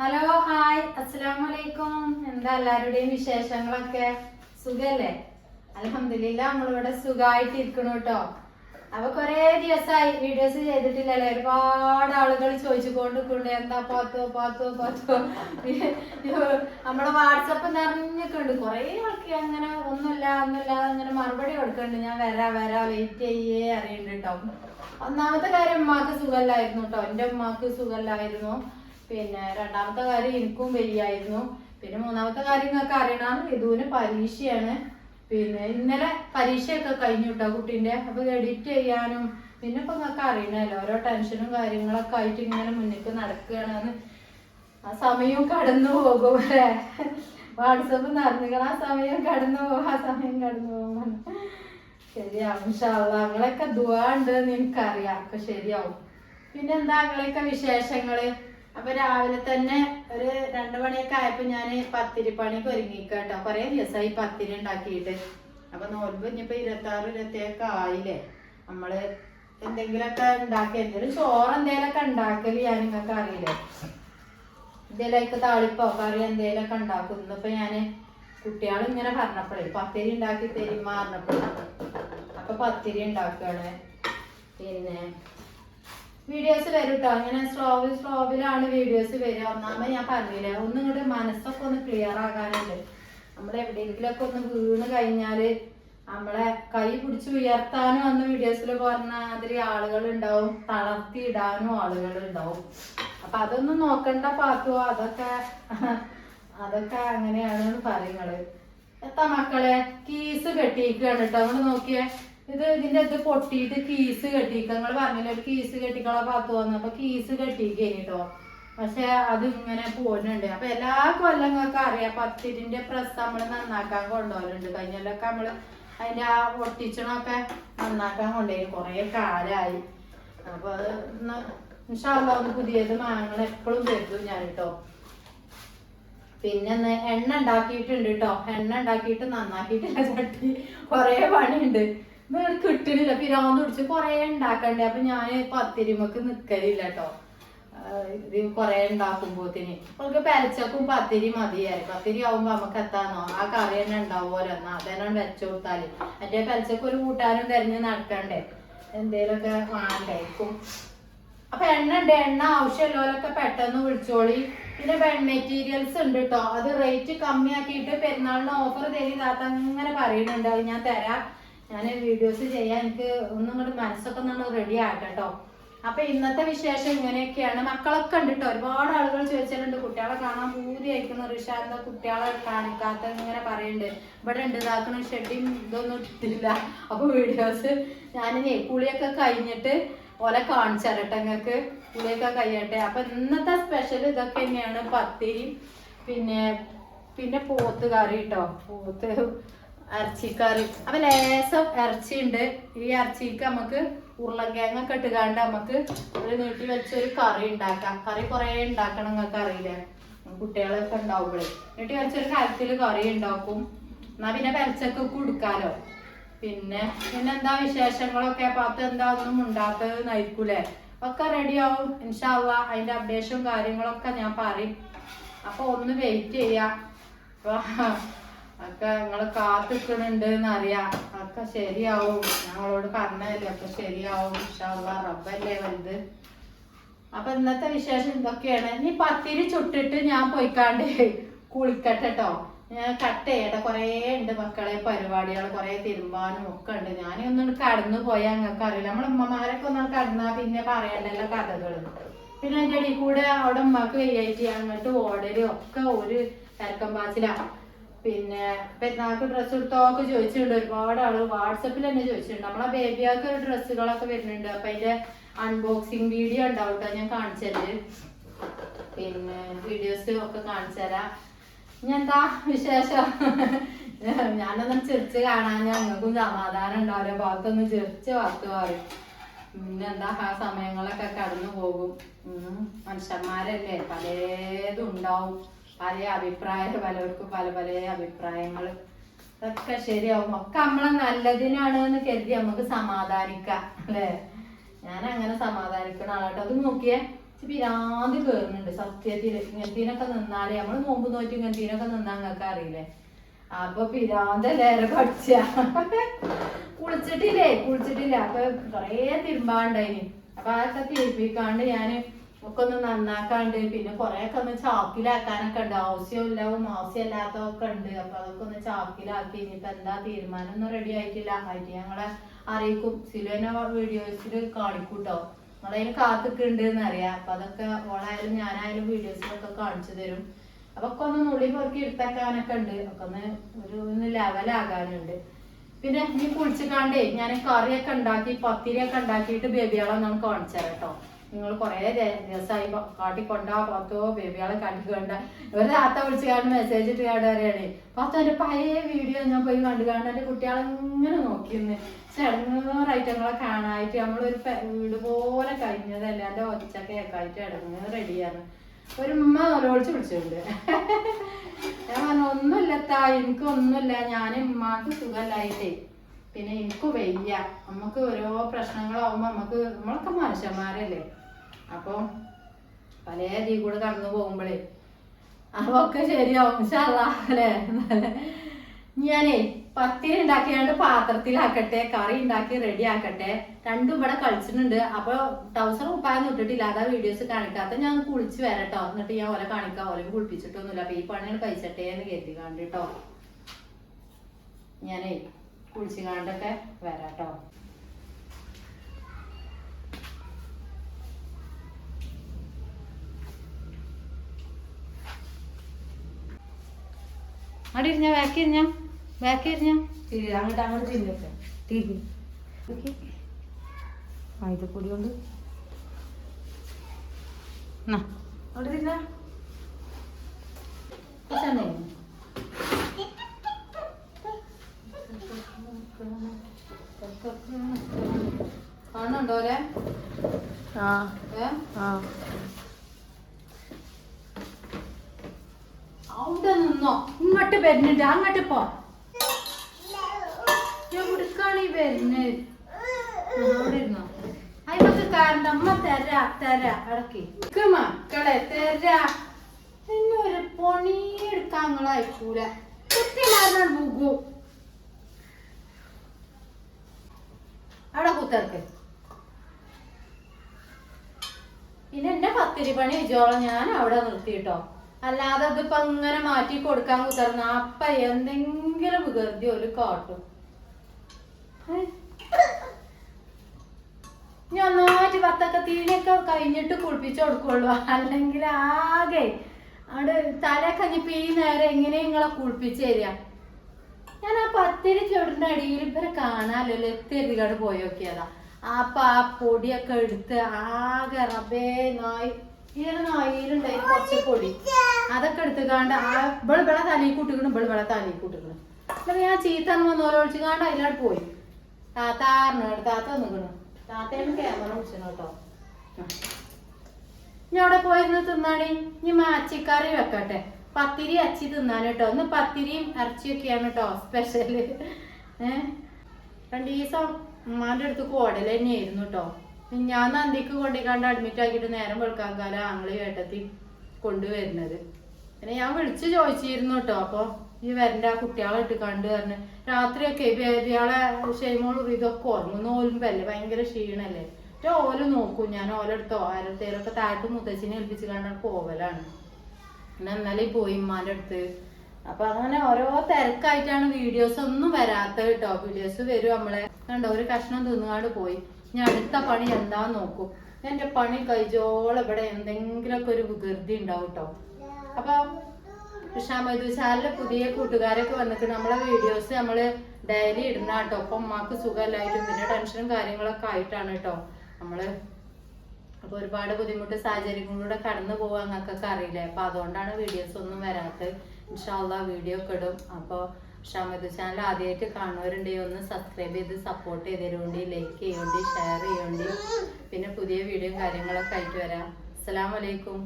Hello hi അസ്സലാമു അലൈക്കും എന്താ എല്ലാവരുടെയും വിശേഷങ്ങളൊക്കെ? സുഖല്ലേ? അലഹമില്ല നമ്മളിവിടെ സുഖമായിട്ട് ഇരിക്കണു കേട്ടോ അപ്പൊ കൊറേ ദിവസമായി വീഡിയോസ് ചെയ്തിട്ടില്ലല്ലേ? ഒരുപാട് ആളുകൾ ചോദിച്ചു കൊണ്ടിരിക്കുന്നുണ്ട് എന്താ പോത്തോ പോത്തോ പോത്തോ? നമ്മുടെ വാട്സപ്പ് നിറഞ്ഞിട്ടുണ്ട്. കൊറേ ആൾക്ക് അങ്ങനെ ഒന്നുമില്ല ഒന്നുമില്ല അങ്ങനെ മറുപടി കൊടുക്കുന്നുണ്ട്. ഞാൻ വരാ വരാ വെയിറ്റ് ചെയ്യേ അറിയുന്നുണ്ട് കേട്ടോ. ഒന്നാമത്തെ കാര്യം ഉമ്മാക്ക് സുഖമല്ലായിരുന്നു കേട്ടോ. എന്റെ ഉമ്മാക്ക് സുഖമല്ലായിരുന്നു. പിന്നെ രണ്ടാമത്തെ കാര്യം എനിക്കും വയ്യായിരുന്നു പിന്നെ മൂന്നാമത്തെ കാര്യം നിങ്ങൾക്ക് അറിയണം ഋതുവിന് പരീക്ഷയാണ്. പിന്നെ ഇന്നലെ പരീക്ഷയൊക്കെ കഴിഞ്ഞു കേട്ടോ കുട്ടീന്റെ അപ്പൊ എഡിറ്റ് ചെയ്യാനും പിന്നെ ഇപ്പൊ നിങ്ങൾക്ക് അറിയണല്ലോ. ഓരോ ടെൻഷനും കാര്യങ്ങളൊക്കെ ആയിട്ട് ഇങ്ങനെ മുന്നേക്ക് നടക്കുകയാണെന്ന്. ആ സമയവും കടന്നു പോകും അല്ലേ? വാട്സപ്പ് നടന്നിക്കണം ആ സമയം കടന്നു പോകും. ആ സമയം കടന്നു പോകും ശരിയാവും. നിങ്ങളൊക്കെ ദുവാ ഉണ്ട് എനിക്കറിയാം. അപ്പൊ ശരിയാവും. പിന്നെന്താ അങ്ങളെയൊക്കെ വിശേഷങ്ങൾ? അപ്പൊ രാവിലെ തന്നെ ഒരു രണ്ടു മണിയൊക്കെ ആയപ്പോ ഞാൻ പത്തിരി പണിക്ക് ഒരുങ്ങിക്കേട്ടോ കൊറേ ദിവസമായി പത്തിരി ഉണ്ടാക്കിയിട്ട്. അപ്പൊ നോൽമ്പ് ഇനിയിപ്പോ ഇരുപത്തി ആറ് ഇരുപത്തിയൊക്കെ ആയില്ലേ. നമ്മൾ എന്തെങ്കിലുമൊക്കെ ഉണ്ടാക്കി. എന്തെങ്കിലും ചോറ് എന്തെങ്കിലുമൊക്കെ ഉണ്ടാക്കൽ ഞാൻ നിങ്ങൾക്ക് അറിയില്ലേ. എന്തേലൊക്കെ താളിപ്പോ കറി എന്തെങ്കിലുമൊക്കെ ഉണ്ടാക്കും. ഇന്നിപ്പോ ഞാൻ കുട്ടികൾ ഇങ്ങനെ പറഞ്ഞപ്പോഴേ പത്തിരി ഉണ്ടാക്കി തരുമാറിഞ്ഞപ്പോഴേ അപ്പൊ പത്തിരി ഉണ്ടാക്കുകയാണ് പിന്നെ വീഡിയോസ് വരും കേട്ടോ അങ്ങനെ സ്ലോവിൽ സ്ലോവിലാണ് വീഡിയോസ് വരിക. ഒന്നാമത് ഞാൻ പറഞ്ഞില്ല ഒന്നും ഇങ്ങോട്ട് മനസ്സൊക്കെ ഒന്ന് ക്ലിയർ ആകാനുണ്ട് നമ്മൾ എവിടെയെങ്കിലുമൊക്കെ ഒന്ന് വീണ് കഴിഞ്ഞാൽ നമ്മളെ കൈ പിടിച്ച് ഉയർത്താനും അന്ന് വീഡിയോസിൽ പറഞ്ഞ ആളുകൾ ഉണ്ടാവും തളർത്തി ഇടാനും ആളുകൾ ഉണ്ടാവും അപ്പൊ അതൊന്നും നോക്കണ്ട പാത്തോ അതൊക്കെ അതൊക്കെ അങ്ങനെയാണ് പറയുന്നത് എത്താ മക്കളെ കീസ് കെട്ടിയിരിക്കുകയാണ് കേട്ടോ നമ്മൾ നോക്കിയേ. ഇത് ഇതിന്റെ ഇത് പൊട്ടിയിട്ട് കീസ് കെട്ടിക്ക. നിങ്ങൾ പറഞ്ഞില്ല ഒരു കീസ് കെട്ടിക്കള പാത്തു വന്നു. അപ്പൊ കീസ് കെട്ടിക്കേനി കേട്ടോ പക്ഷെ അത് ഇങ്ങനെ പോകുന്നുണ്ട് അപ്പൊ എല്ലാ കൊല്ലങ്ങൾക്ക് അറിയാം പത്തിരിന്റെ പ്രസ് നമ്മൾ നന്നാക്കാൻ കൊണ്ടുപോകലുണ്ട്. കഴിഞ്ഞാലൊക്കെ നമ്മൾ അതിന്റെ ആ ഒട്ടിച്ചണൊക്കെ നന്നാക്കാൻ കൊണ്ടുപോയി. കൊറേ കാലായി. അപ്പൊ അത് ഇൻഷാല്ലാ ഒന്ന് പുതിയത് മാങ്ങൾ എപ്പോഴും തരും ഞാൻ കേട്ടോ പിന്നെ എണ്ണ ഉണ്ടാക്കിയിട്ടുണ്ട് കേട്ടോ എണ്ണ ഉണ്ടാക്കിയിട്ട് നന്നാക്കിയിട്ടില്ല ചട്ടി. കൊറേ പണിയുണ്ട്. ഇത് കിട്ടണില്ല. പിരാന്ന് പിടിച്ച് കൊറേ ഉണ്ടാക്കണ്ടേ അപ്പൊ ഞാൻ പത്തിരിമക്ക് നിക്കലില്ല കേട്ടോ ഇത് കൊറേ ഉണ്ടാക്കുമ്പോത്തിന് അവൾക്ക് പെരച്ചക്കും പത്തിരി മതിയായി. പത്തിരി ആവുമ്പോ നമുക്ക് എത്താന്നോ ആ കറി തന്നെ ഉണ്ടാവുമല്ലോ എന്നാ അതന്നെ വെച്ചു കൊടുത്താൽ. മറ്റേ പെരച്ചക്ക് ഒരു കൂട്ടാനും തിരഞ്ഞ് നടക്കണ്ടേ? എന്തേലൊക്കെ വേണ്ടായിരിക്കും അപ്പൊ എണ്ണ ഉണ്ട് എണ്ണ ആവശ്യമുള്ളവരൊക്കെ പെട്ടെന്ന് വിളിച്ചോളി. പിന്നെ ബെഡ് മെറ്റീരിയൽസ് ഉണ്ട് കേട്ടോ അത് റേറ്റ് കമ്മിയാക്കിയിട്ട് പെരുന്നാളിന് ഓഫർ തരി താത്ത അങ്ങനെ പറയുന്നുണ്ട് അത് ഞാൻ തരാം. ഞാൻ വീഡിയോസ് ചെയ്യാൻ എനിക്ക് ഒന്നും കൂടി മനസ്സൊക്കെ ഒന്ന് റെഡി ആക്കട്ടോ അപ്പൊ ഇന്നത്തെ വിശേഷം ഇങ്ങനെയൊക്കെയാണ്. മക്കളൊക്കെ ഉണ്ട് കേട്ടോ ഒരുപാട് ആളുകൾ ചോദിച്ചിട്ടുണ്ട്. കുട്ടികളെ കാണാൻ പൂതി അയക്കുന്ന ഋഷാന്ത കുട്ടികളെ കാണിക്കാത്ത ഇങ്ങനെ പറയുന്നുണ്ട് ഇവിടെ ഉണ്ട്. ഇതാക്കണ ഷെഡിയും ഇതൊന്നും ഇട്ടില്ല അപ്പൊ വീഡിയോസ് ഞാൻ പുളിയൊക്കെ കഴിഞ്ഞിട്ട് ഓലെ കാണിച്ചു തരട്ടെ നിങ്ങൾക്ക് പുളിയൊക്കെ കഴിയട്ടെ. അപ്പൊ ഇന്നത്തെ സ്പെഷ്യൽ ഇതൊക്കെ തന്നെയാണ്. പത്തിരി പിന്നെ പിന്നെ പോത്ത് കറി കേട്ടോ പോത്ത് ഇറച്ചിക്കറി. അപ്പൊ ലേസം ഇറച്ചി ഉണ്ട് ഈ ഇറച്ചിക്ക് നമുക്ക് ഉരുളക്കിഴങ്ങൊക്കെ ഇട്ടുകാണ്ട് നമുക്ക് ഒരു നീട്ടി വെച്ചൊരു കറി ഉണ്ടാക്കാം. കറി കുറേ ഉണ്ടാക്കണം നിങ്ങൾക്ക് അറിയില്ലേ? കുട്ടികളൊക്കെ ഉണ്ടാവുമ്പോഴേ. നീട്ടി വെച്ചൊരു കരത്തിൽ കറി ഉണ്ടാക്കും. എന്നാ പിന്നെ പെരച്ചൊക്കെ കൊടുക്കാലോ. പിന്നെ പിന്നെ എന്താ വിശേഷങ്ങളൊക്കെ? പത്ത് എന്താ ഒന്നും ഉണ്ടാത്തത് നയിക്കൂലേ ഒക്കെ റെഡിയാവും ഇൻഷാല്ല അതിന്റെ അപ്ഡേഷനും കാര്യങ്ങളൊക്കെ ഞാൻ പറയും. അപ്പൊ ഒന്ന് വെയിറ്റ് ചെയ്യാം. അപ്പൊ ഞങ്ങൾ കാത്തിക്കണുണ്ട് എന്നറിയാം അക്ക ശരിയാവും ഞങ്ങളോട് പറഞ്ഞതല്ലേ അപ്പൊ ശരിയാവും. ഇൻഷാല്ല റബ്ബല്ലേ വലുത്. അപ്പൊ ഇന്നത്തെ വിശേഷം ഇതൊക്കെയാണ് നീ പത്തിരി ചുട്ടിട്ട് ഞാൻ പോയിക്കാണ്ട് കുളിക്കട്ടെ കേട്ടോ ഞാൻ കട്ട് ചെയ്യട്ടെ. കുറേ ഉണ്ട് മക്കളെ പരിപാടികൾ കുറേ തിരുമ്പാനും ഒക്കെ ഉണ്ട്. ഞാനൊന്നും കടന്നു പോയാൽ ഞങ്ങൾക്ക് അറിയില്ല. നമ്മളെ ഉമ്മമാരൊക്കെ ഒന്ന് കടന്നാ പിന്നെ പറയണ്ടല്ലോ കഥകൾ പിന്നെ എന്റെ ഇടയിൽ കൂടെ അവിടെ ഉമ്മക്ക് വെയ്യായിട്ട് അങ്ങോട്ട് ഓടലും ഒക്കെ ഒരു തിരക്കം പാച്ചിലാ. പിന്നെ പെരുന്നാൾക്ക് ഡ്രസ്സ് എടുത്തോക്കെ ചോദിച്ചിട്ടുണ്ട്. ഒരുപാട് ആൾ വാട്സപ്പിൽ തന്നെ ചോദിച്ചിട്ടുണ്ട്. നമ്മളെ ബേബിയാക്ക് ഡ്രസ്സുകളൊക്കെ വരുന്നുണ്ട്. അപ്പൊ അതിന്റെ അൺബോക്സിങ് വീഡിയോ ഉണ്ടാവും ഞാൻ കാണിച്ചത്. പിന്നെ വീഡിയോസ് ഒക്കെ കാണിച്ചു തരാം. ഇനി എന്താ വിശേഷം? ഞാനൊന്നും ചിരിച്ച് കാണാൻ ഞങ്ങൾക്കും സമാധാനം ഉണ്ടാവില്ല. ഭാഗത്തൊന്നും ചിരിച്ച് വാർത്ത പറയും. പിന്നെ എന്താ ആ സമയങ്ങളൊക്കെ കടന്നു പോകും. മനുഷ്യന്മാരല്ലേ? പലതും ഉണ്ടാവും. പല അഭിപ്രായം പലർക്കും പല പല അഭിപ്രായങ്ങൾ. അതൊക്കെ ശരിയാവും. ഒക്കെ നമ്മളെ നല്ലതിനാണ് എന്ന് കരുതി നമുക്ക് സമാധാനിക്കാം അല്ലേ? ഞാൻ അങ്ങനെ സമാധാനിക്കണ ആളാട്ടോ. അത് നോക്കിയേ പിരാന്ത് കയറുന്നുണ്ട് സത്യത്തിൽ ഇങ്ങനത്തിനൊക്കെ നിന്നാലേ നമ്മൾ നോമ്പ് നോറ്റ് ഇങ്ങനത്തിനൊക്കെ നിന്നാ നിങ്ങൾക്ക് അറിയില്ലേ? അപ്പൊ പിരാന്തല്ലേറെ പഠിച്ച കുളിച്ചിട്ടില്ലേ? കുളിച്ചിട്ടില്ല. അപ്പൊ കൊറേ തിരുമ്പാണ്ടായി അപ്പൊ അതൊക്കെ തിരുപ്പിക്കാണ്ട് ഞാൻ ഒക്കെ ഒന്ന് നന്നാക്കാണ്ട് പിന്നെ കൊറേ ഒക്കെ ഒന്ന് ചാക്കിലാക്കാനൊക്കെ ഉണ്ട്. ആവശ്യമില്ലാവും ആവശ്യമില്ലാത്തതൊക്കെ ഉണ്ട്. അപ്പൊ അതൊക്കെ ഒന്ന് ചാക്കിലാക്കി ഇനിയിപ്പോ എന്താ തീരുമാനം ഒന്നും റെഡി ആയിട്ടില്ല. ആയിട്ട് ഞങ്ങളെ അറിയിക്കും. സിലുവിനെ വീഡിയോസിൽ കാണിക്കൂട്ടോ. നമ്മളതിന് കാത്തിക്കുണ്ട് എന്നറിയാം അപ്പൊ അതൊക്കെ ഓളായാലും ഞാനായാലും വീഡിയോസിലൊക്കെ കാണിച്ചു തരും. അപ്പൊ ഒക്കെ ഒന്ന് നുള്ളി പൊറുക്കി എടുത്തേക്കാനൊക്കെ ഉണ്ട്. ഒക്കെ ഒന്ന് ഒരു ഒന്ന് ലെവലാകാനുണ്ട് പിന്നെ ഇനി കുളിച്ചിക്കാണ്ടേ ഞാൻ കറിയൊക്കെ ഉണ്ടാക്കി പത്തിരിയൊക്കെ ഉണ്ടാക്കിയിട്ട് ബേബിയാളെ നമുക്ക് കാണിച്ചു തരാം കേട്ടോ നിങ്ങൾ കുറേ ദിവസമായി കാട്ടിക്കൊണ്ടാ പത്തോ ബേബിയാളെ കാട്ടിക്കൊണ്ട. ഒരു താത്ത വിളിച്ച് കാണും മെസ്സേജ് ഇട്ട് കാണാൻ പത്തോ എന്റെ പഴയ വീഡിയോ ഞാൻ പോയി കണ്ടു. കാണാൻ എന്റെ കുട്ടികളെ ഇങ്ങനെ നോക്കിയിരുന്നു. ചടങ്ങാറായിട്ട് കാണാനായിട്ട് നമ്മളൊരു പെ- വീട് പോലെ കഴിഞ്ഞതല്ല. എന്റെ ഒച്ച കേക്കായിട്ട് ഇടങ്ങ് റെഡിയാണ് ഒരു ഉമ്മ ഒലോളിച്ച് വിളിച്ചിട്ടുണ്ട്. ഞാൻ പറഞ്ഞു എനിക്ക് ഒന്നുമില്ല ഞാൻ ഉമ്മാക്ക് സുഖമല്ലായിട്ടേ. പിന്നെ എനിക്ക് വയ്യ. നമുക്ക് ഓരോ പ്രശ്നങ്ങളാവുമ്പോ നമുക്ക് നമ്മളൊക്കെ മനുഷ്യന്മാരല്ലേ. അപ്പൊ പല രീതി കൂടെ കടന്നു പോകുമ്പോഴേ അപ്പൊ ഒക്കെ ശരിയാവും അല്ലേ? ഞാനേ പത്തിരി ഉണ്ടാക്കിയാണ്ട് പാത്രത്തിലാക്കട്ടെ കറി ഉണ്ടാക്കി റെഡി ആക്കട്ടെ. രണ്ടും ഇവിടെ കളിച്ചിട്ടുണ്ട്. അപ്പൊ ടൗസർ ഉപ്പായൊന്നും ഇട്ടിട്ടില്ല. അതാ വീഡിയോസ് കാണിക്കാത്ത ഞാൻ കുളിച്ച് വരട്ടോ. എന്നിട്ട് ഞാൻ ഓലെ കാണിക്കാം. ഓലെ കുളിപ്പിച്ചിട്ടൊന്നുമില്ല. അപ്പൊ ഈ പണിയാണ് കഴിച്ചട്ടെ എന്ന് കരുതി കണ്ടിട്ടോ ഞാനേ കുളിച്ച് കാണ്ടൊക്കെ വരാട്ടോ. അവിടെ ഇരുഞ്ഞ ബാക്കി ഇരുഞ്ഞ ബാക്കി ഇരുഞ്ഞ അങ്ങോട്ട് അങ്ങോട്ട് തിരിഞ്ഞൊക്കെ തിരി മൈദപ്പൊടി കൊണ്ട്. അവിടെ തിരിഞ്ഞ കാണുന്നുണ്ടോ അല്ലേ ആ അവിടെ നിന്നോ ഇങ്ങോട്ട് വരുന്നുണ്ട്. അങ്ങോട്ട് പോ. എവിടുക്കാണ് ഈ വരുന്നത്. അവിടെ ഇരുന്നോ. കാരണം അമ്മ തരാ തരാ. ഇക്ക് മക്കളെ തരാ. പിന്നെ ഒരു പണിയെടുക്കാൻ നിങ്ങളയക്കൂല കുത്തിലാറിനാൾ മുകു അവിടെ കുത്തിറക്ക് പിന്നെ എന്റെ പത്തിരി പണി വെച്ചോളം. ഞാൻ അവിടെ നിർത്തിട്ടോ അല്ലാതെ ഇതിപ്പോ അങ്ങനെ മാറ്റി കൊടുക്കാൻ കുത്തിർന്ന അപ്പ എന്തെങ്കിലും വികൃതി ഒരു കാട്ടും. ഞാൻ ഒന്നാറ്റ് പത്തൊക്കെ തീനൊക്കെ കഴിഞ്ഞിട്ട് കുളിപ്പിച്ച് കൊടുക്കുള്ളൂ. അല്ലെങ്കിൽ ആകെ അവിടെ തലയൊക്കെ ഇനിയിപ്പോ ഈ നേരം എങ്ങനെ നിങ്ങളെ കുളിപ്പിച്ച് തരിക? ഞാൻ ആ പത്തിരി ചുവടിന്റെ അടിയിൽ ഇവരെ കാണാലോ എത്തിയതികാട് പോയി നോക്കിയതാ. അപ്പൊ ആ പൊടിയൊക്കെ എടുത്ത് ആകെ റബേ നായി ഒരു നായിലുണ്ടായി കുറച്ച് പൊടി. അതൊക്കെ എടുത്ത് കാണ്ട് ആ ഇവൾ ഇവളെ തലയിൽ കൂട്ടിക്കണം ഇവൾ ഇവളെ തലയിൽ കൂട്ടിക്കണം. അപ്പൊ ഞാൻ ചീത്ത വന്ന് ഓരോഴിച്ച് കാണ്ട് അതിലാട് പോയി. താത്ത അറിഞ്ഞു താത്ത നിൽക്കണു താത്തേന്ന് ക്യാമറ വിളിച്ചു കേട്ടോ. ഞാൻ അവിടെ പോയിരുന്ന് തിന്നാണി ഇനി മാച്ചിക്കറി വെക്കട്ടെ. പത്തിരി അച്ചി തിന്നാൻ കേട്ടോ. ഒന്ന് പത്തിരിയും ഇറച്ചിയൊക്കെയാണ് കേട്ടോ സ്പെഷ്യൽ ഏഹ് രണ്ടു ദിവസം ഉമ്മാന്റെ അടുത്ത് കോടൽ തന്നെയായിരുന്നു കേട്ടോ. ഞാൻ നന്ദിക്ക് കൊണ്ടിക്കാണ്ട് അഡ്മിറ്റ് ആക്കിയിട്ട് നേരം വെളുക്കാൻ കാലം ആങ്ങളി ഏട്ടത്തി കൊണ്ടുവരുന്നത്. പിന്നെ ഞാൻ വിളിച്ചു ചോദിച്ചിരുന്നു കേട്ടോ അപ്പൊ ഈ വരണ്ട ആ കുട്ടികളെ ഇട്ട് കണ്ടു രാത്രിയൊക്കെ ബേബിയാളെ ഷെയ്മോൾ ഇതൊക്കെ ഉറങ്ങുന്ന ഓലുമ്പോ അല്ലേ? ഭയങ്കര ക്ഷീണല്ലേ? പക്ഷെ ഓൽ നോക്കും. ഞാൻ ഓലെടുത്തോ ആരത്തേലൊക്കെ താഴത്ത് മുത്തച്ഛനെ ഏൽപ്പിച്ച് കണ്ടാൽ പോവലാണ്. പിന്നെ ഇന്നലെ പോയി ഉമ്മാന്റെ അടുത്ത്. അപ്പൊ അങ്ങനെ ഓരോ തിരക്കായിട്ടാണ് വീഡിയോസ് ഒന്നും വരാത്ത കേട്ടോ വീഡിയോസ് വരും നമ്മളെ. കണ്ടോ ഒരു കഷ്ണം തിന്നുകാണ്ട് പോയി. ഞാൻ അടുത്ത പണി എന്താന്ന് നോക്കും. എന്റെ പണി കഴിച്ചോളം ഇവിടെ എന്തെങ്കിലുമൊക്കെ ഒരു വികൃതി ഉണ്ടാവും കേട്ടോ അപ്പൊ ഷമദുശാലിലെ പുതിയ കൂട്ടുകാരൊക്കെ വന്നിട്ട് നമ്മളെ വീഡിയോസ് നമ്മൾ ഡെയിലി ഇടുന്ന കേട്ടോ. അപ്പൊ ഉമ്മാക്ക് സുഖമല്ലായിട്ടും പിന്നെ ടെൻഷനും കാര്യങ്ങളൊക്കെ ആയിട്ടാണ് കേട്ടോ. നമ്മൾ അപ്പൊ ഒരുപാട് ബുദ്ധിമുട്ട് സാഹചര്യങ്ങളിലൂടെ കടന്നു പോവാൻ ഞങ്ങൾക്കൊക്കെ അറിയില്ലേ. അപ്പൊ അതുകൊണ്ടാണ് വീഡിയോസ് ഒന്നും വരാത്തത്. ഇൻഷാല്ല വീഡിയോ ഒക്കെ ഇടും. അപ്പോൾ ഷമതു ചാനൽ ആദ്യമായിട്ട് കാണുന്നവരുണ്ടെങ്കിൽ ഒന്ന് സബ്സ്ക്രൈബ് ചെയ്ത് സപ്പോർട്ട് ചെയ്തരുകൊണ്ട് ലൈക്ക് ചെയ്യണ്ടി ഷെയർ ചെയ്യണ്ടി പിന്നെ പുതിയ വീഡിയോയും കാര്യങ്ങളൊക്കെ ആയിട്ട് വരാം. അസ്സലാമലൈക്കും